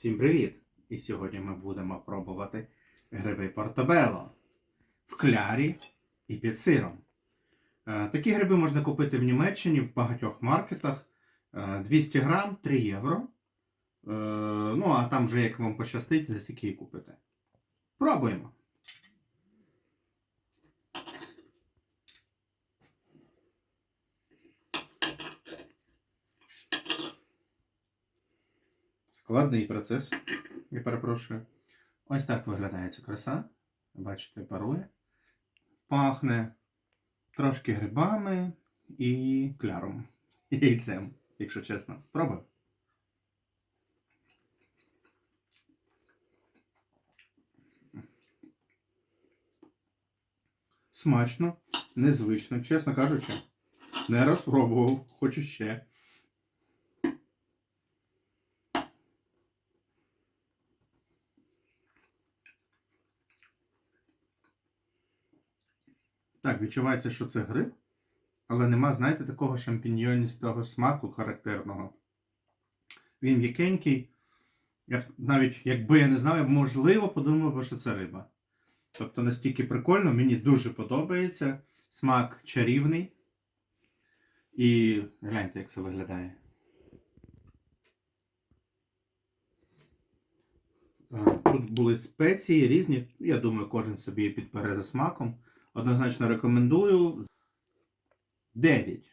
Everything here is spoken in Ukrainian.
Всім привіт! І сьогодні ми будемо пробувати гриби Портобело в клярі і під сиром. Е, Такі гриби можна купити в Німеччині в багатьох маркетах. Е, 200 грам 3 євро. Е, Ну, а там вже як вам пощастить, за стільки купите. Пробуємо. Складний процес. Я перепрошую. Ось так виглядає ця краса. Бачите, парує. Пахне трошки грибами і кляром. Яйцем, якщо чесно. Пробуй. Смачно, незвично, чесно кажучи. Не розпробував, хочу ще. Так, відчувається, що це гриб, але нема, знаєте, такого шампіньйоністого смаку характерного. Він м'якенький. Я навіть, якби я не знав, я б можливо подумав що це риба. Тобто настільки прикольно, мені дуже подобається. Смак чарівний. І гляньте, як це виглядає. Е, Тут були спеції різні. Я думаю, кожен собі підбере за смаком. Однозначно рекомендую. 9.